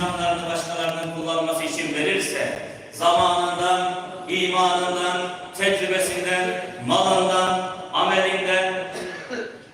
imkanlarını başkalarının kullanması için verirse, zamanından, imanından, tecrübesinden, malından, amelinden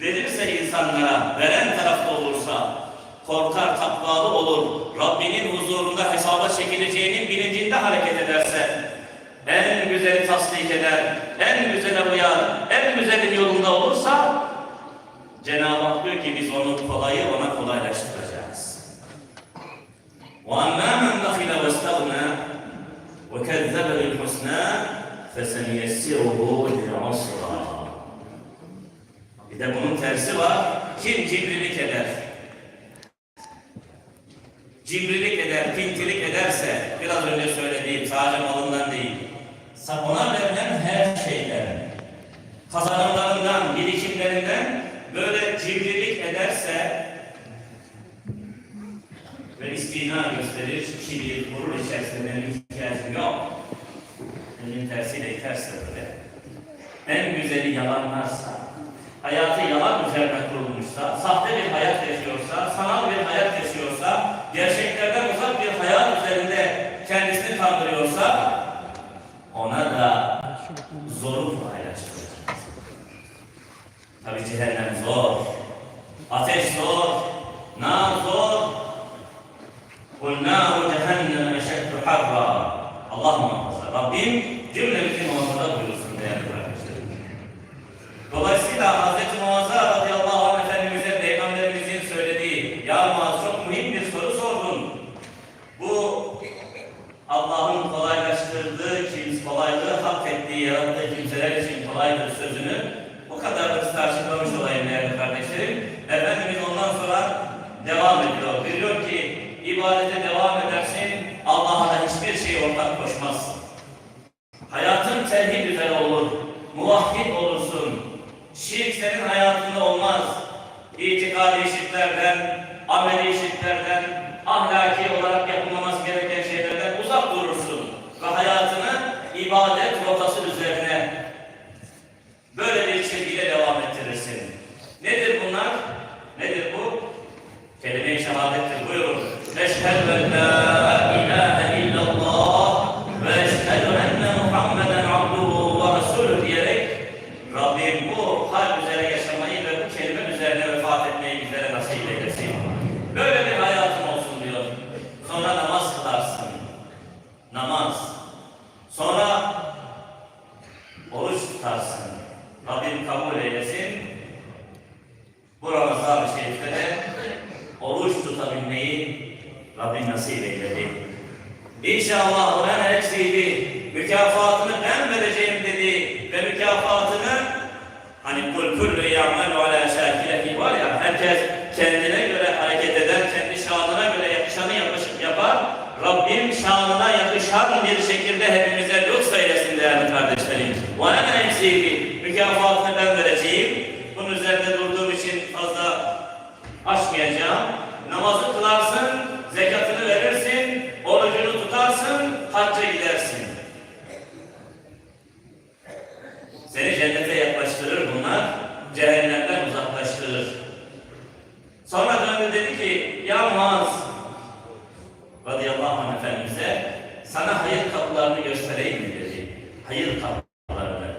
verirse insanlara, veren tarafta olursa, korkar, takvalı olur, Rabbinin huzurunda hesaba çekileceğinin bilincinde hareket ederse, en güzeli tasdik eder, en güzele uyar, en güzelin yolunda olursa, Cenab-ı Hak diyor ki biz onun kolayı ona kolaylaştıracağız. وأما من بخل واستغنى وكذب بالحسنى فسنيسره للعسرى Bir de bunun tersi var. Kim cimrilik eder? Cimrilik eder, pintilik ederse, biraz önce söylediğim sadece malından değil, ona verilen her şeyden, kazanımlarından, birikimlerinden böyle cimrilik ederse, ve istina gösterir, kibir, gurur içerisinde benim ihtiyacım yok. Elin tersiyle iterse böyle. En güzeli yalanlarsa, hayatı yalan üzerine kurulmuşsa, sahte bir hayat yaşıyorsa, sanal bir hayat yaşıyorsa, gerçeklerden uzak bir hayat üzerinde kendisini kandırıyorsa, ona da zoru paylaştırır. Tabi cehennem zor, ateş zor, Rabbim cümlemizi muhafaza buyursun değerli kardeşlerim. Dolayısıyla Hz. Muazza radıyallahu anh Efendimiz'e Peygamberimizin söylediği Ya Muaz çok mühim bir soru sordun. Bu Allah'ın kolaylaştırdığı kim, kolaylığı hak ettiği, yarattığı kimseler için kolaydır sözünü bu kadar da tartışmamış olayım değerli kardeşlerim. Efendimiz ondan sonra devam ediyor. Diyor ki ibadete devam edersin, Allah'a hiçbir şey ortak koşmazsın. Muvahhid olursun. Şirk senin hayatında olmaz. İtikadi şirklerden, ameli şirklerden, ahlaki olarak yapılmaması gereken şeylerden uzak durursun. Ve hayatını ibadet rotası üzerine böyle bir şekilde devam ettirirsin. Nedir bunlar? Nedir bu? Kelime-i şehadettir. Buyurun. Eşhedü en la ilahe illallah ve eşhedü enne Muhammeden abduhu ve resulü diyerek Rabbim bu hal üzere yaşamayı ve bu kelime üzerine vefat etmeyi bizlere nasip eylesin. Böyle bir hayatın olsun diyor. Sonra namaz kılarsın. Namaz. Sonra oruç tutarsın. Rabbim kabul eylesin. Bu Ramazan-ı Şerif'te de oruç tutabilmeyi Rabbim nasip eyledi. İnşallah ben eksiydi. Mükafatını ben vereceğim dedi ve mükafatını hani kul kullu ya'melu ala şakileti var ya herkes kendine göre hareket eder, kendi şanına göre yakışanı yapışıp yapar. Rabbim şanına yakışan bir şekilde hepimize lütfeylesin değerli kardeşlerim. O en eksiydi. Mükafatını ben vereceğim. Bunun üzerinde durduğum için fazla açmayacağım. Namazı kılarsın, zekatını verirsin, orucunu tutarsın, hacca gidersin. Seni cennete yaklaştırır bunlar, cehennemden uzaklaştırır. Sonra döndü dedi ki, ya Muaz, radıyallahu anh Efendimiz'e, sana hayır kapılarını göstereyim mi dedi. Hayır kapılarını.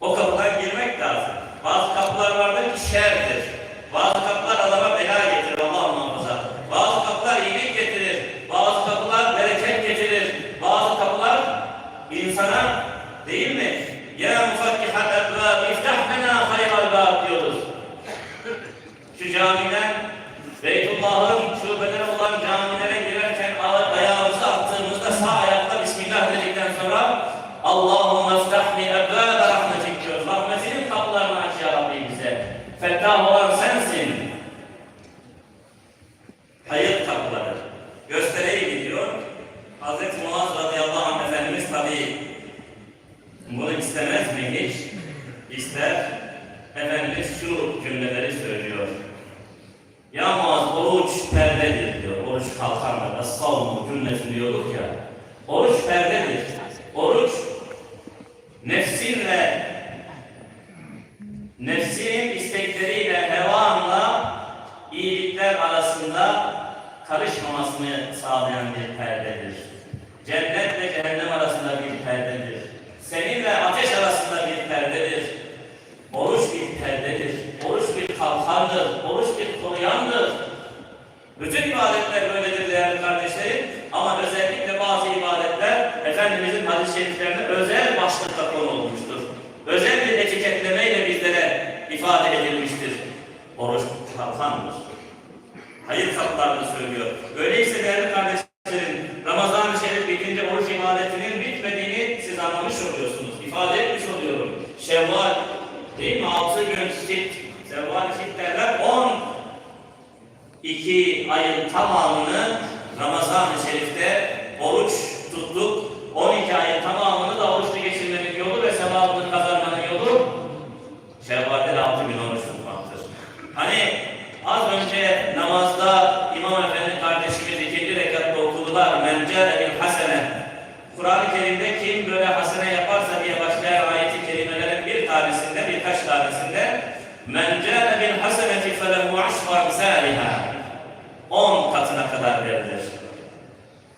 O kapıdan girmek lazım. Bazı kapılar vardır ki şerdir. Bazı kapılar adama bela getirir Allah muhafaza. Bazı kapılar iyilik getirir. Bazı kapılar bereket getirir. Bazı kapılar insana değil mi? Ya mufakkihat ebbâb iftah lena hayral bâb diyoruz. Şu camiden Beytullah'ın şubeleri olan camilere girerken ay- ayağımızı attığımızda sağ ayakta Bismillah dedikten sonra Allahümme iftahli ebbâbe rahmetik diyoruz. Rahmetinin kapılarını aç ya Rabbi bize. Fettah olan sensin. Hayır kapıları. Göstereyim diyor. Hz. Muaz radıyallahu anh Efendimiz tabi bunu istemez mi hiç? İster. Efendimiz şu cümleleri söylüyor. Ya Muaz oruç perdedir diyor. Oruç kalkandır. Es-savmu cümlesini diyorduk ya. Oruç perdedir. Oruç nefsinle nefsinin istekleriyle hevanla iyilikler arasında karışmamasını sağlayan bir perdedir. Cennet ve cehennem arasında bir perdedir. Seninle ateş arasında bir perdedir. Oruç bir perdedir. Oruç bir kalkandır. Oruç bir koruyandır. Bütün ibadetler böyledir değerli kardeşlerim. Ama özellikle bazı ibadetler Efendimizin hadis-i şeriflerinde özel başlıkta konu olmuştur. Özel bir etiketlemeyle bizlere ifade edilmiştir. Oruç kalkandır. Hayır kapılarını söylüyor. Öyleyse değerli kardeşlerim, Ramazan-ı Şerif bitince oruç ibadetinin bitmediğini siz anlamış oluyorsunuz. İfade etmiş oluyorum. Şevval, değil mi? Altı gün sit, Şevval sit derler. On iki ayın tamamını Ramazan-ı Şerif'te oruç tuttuk. 12 ayın tamamını da oruçlu geçirmenin yolu ve sevabını kazanmanın yolu Şevval'de de 6 gün oruç tutmaktır. Hani az önce namazda İmam Efendi kardeşimiz ikinci rekatta okudular. Men câle bil hasene. Kur'an-ı Kerim'de kim böyle hasene yaparsa diye başlayan ayeti kerimelerin bir tanesinde, birkaç tanesinde Men câle bil haseneti felehu aşru amsâliha. 10 katına kadar verilir.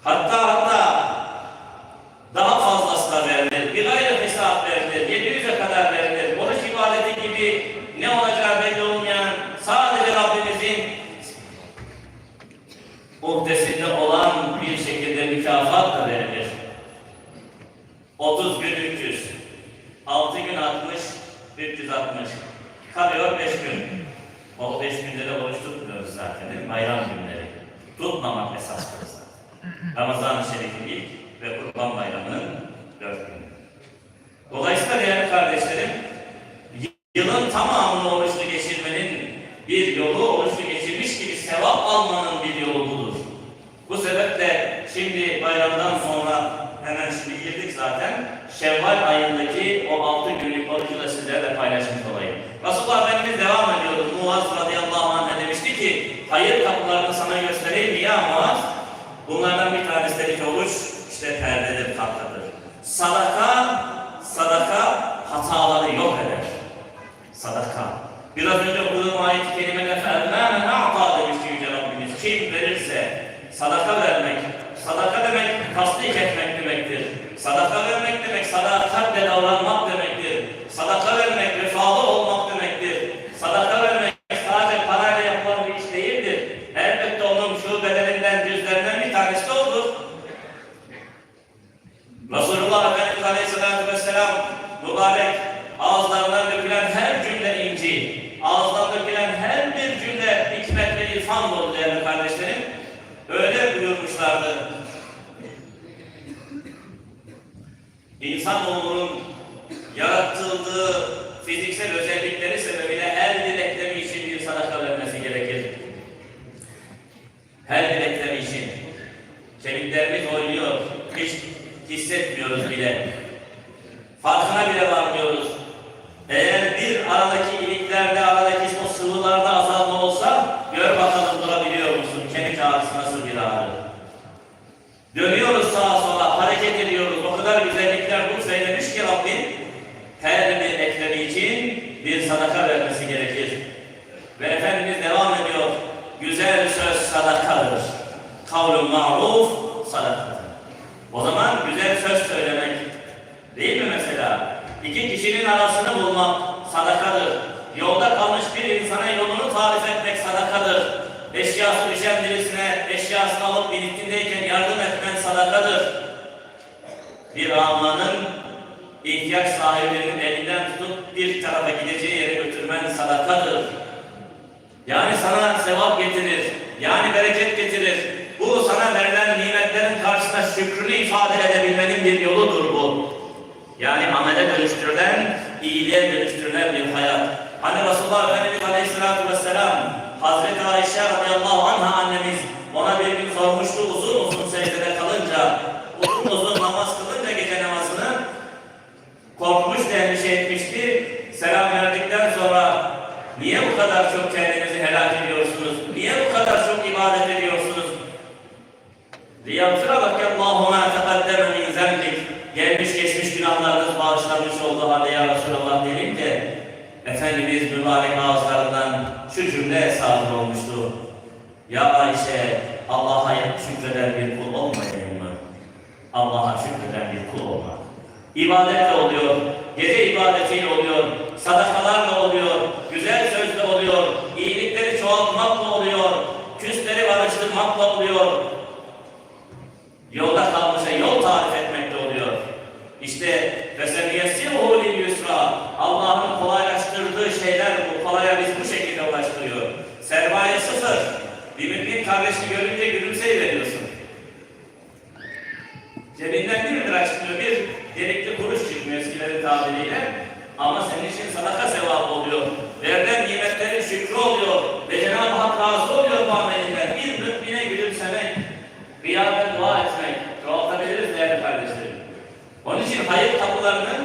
Hatta hatta daha fazlası da verilir. Bir ayrı hesap verilir. 700'e kadar verilir. Oruç ibadeti gibi ne olacağı belli olmayan sadece Rabbimizin muhtesinde olan bir şekilde mükafat da verilir. 30 gün 300, 6 gün 60, 360. Kalıyor 5 gün. O 5 günde de oruç tutmuyoruz zaten? Bayram günleri. Tutmamak esastır zaten. Ramazan-ı Şerif'in ilk ve Kurban Bayramı'nın 4 günü. Dolayısıyla değerli kardeşlerim, yılın tamamını oruçlu geçirmenin bir yolu, oruçlu geçirmiş gibi sevap almanın bir yolu budur. Bu sebeple şimdi bayramdan sonra hemen şimdi girdik zaten. Şevval ayındaki o altı günlük orucu da sizlerle paylaşmış olayım. Resulullah Efendimiz devam ediyordu. Muaz radıyallahu anh demişti ki hayır kapılarını sana göstereyim mi ya Muaz? Bunlardan bir tanesi dedi ki oruç işte perdedir, kaptadır. Sadaka, sadaka hataları yok eder. Sadaka. Biraz önce okuduğum ayet-i kerimede فَاَذْنَا مَنْ اَعْطَى demişti Yüce Rabbimiz. Kim verirse sadaka vermek, sadaka demek tasdik etmek demektir. Sadaka vermek demek sadakatle davranmak demektir. Sadaka vermek vefalı fiziksel özellikleri sebebiyle her bir eklemi için bir sadaka vermesi gerekir. Her bir eklemi için. Kemiklerimiz oynuyor. Hiç hissetmiyoruz bile. Farkına bile varmıyoruz. Eğer bir aradaki iliklerde, aradaki o bir sadaka vermesi gerekir. Ve Efendimiz devam ediyor. Güzel söz sadakadır. Kavlun ma'ruf sadakadır. O zaman güzel söz söylemek değil mi mesela? İki kişinin arasını bulmak sadakadır. Yolda kalmış bir insana yolunu tarif etmek sadakadır. Eşyası düşen birisine eşyasını alıp birliktindeyken yardım etmen sadakadır. Bir amanın ihtiyaç sahibinin elinden tutup bir tarafa gideceği yere götürmen sadakadır. Yani sana sevap getirir, yani bereket getirir. Bu sana verilen nimetlerin karşısında şükrünü ifade edebilmenin bir yoludur bu. Yani amele dönüştürülen, iyiliğe dönüştürülen bir hayat. Hani Resulullah Efendimiz Aleyhisselatü Vesselam, Hazreti Ayşe radıyallahu anha annemiz ona bir gün sormuştu uzun uzun secdede kalınca, uzun uzun namaz kılınca korkmuş da endişe etmişti. Selam verdikten sonra niye bu kadar çok kendinizi helak ediyorsunuz? Niye bu kadar çok ibadet ediyorsunuz? Riyamsıra bakken Allahümme tekaddeme min zemlik. Gelmiş geçmiş günahlarınız bağışlanmış oldu halde ya Resulallah dedik de Efendimiz mübarek ağızlarından şu cümle sadır olmuştu. Ya Ayşe Allah'a şükreden bir kul olmayayım mı? Allah'a şükreden bir kul ibadetle oluyor, gece ibadetiyle oluyor, sadakalarla oluyor, güzel sözle oluyor, iyilikleri çoğaltmakla oluyor, küsleri barıştırmakla oluyor, yolda kalmışa yol tarif etmekle oluyor. İşte وَسَنْيَسِرْهُ لِلْيُسْرَى Allah'ın kolaylaştırdığı şeyler bu kolaya biz bu şekilde ulaştırıyor. Sermaye sıfır. Bir mümin kardeşini görünce gülümseyiver diyorsun. Cebinden bir lira çıkıyor, bir delikli kuruş çıkmıyor eskilerin tabiriyle. Ama senin için sadaka sevabı oluyor. Verilen nimetlerin şükrü oluyor. Ve Cenab-ı Hak razı oluyor bu amelinden. Bir mümine gülümsemek, kıyamet dua etmek. Çoğaltabiliriz değerli kardeşlerim. Onun için hayır kapılarının,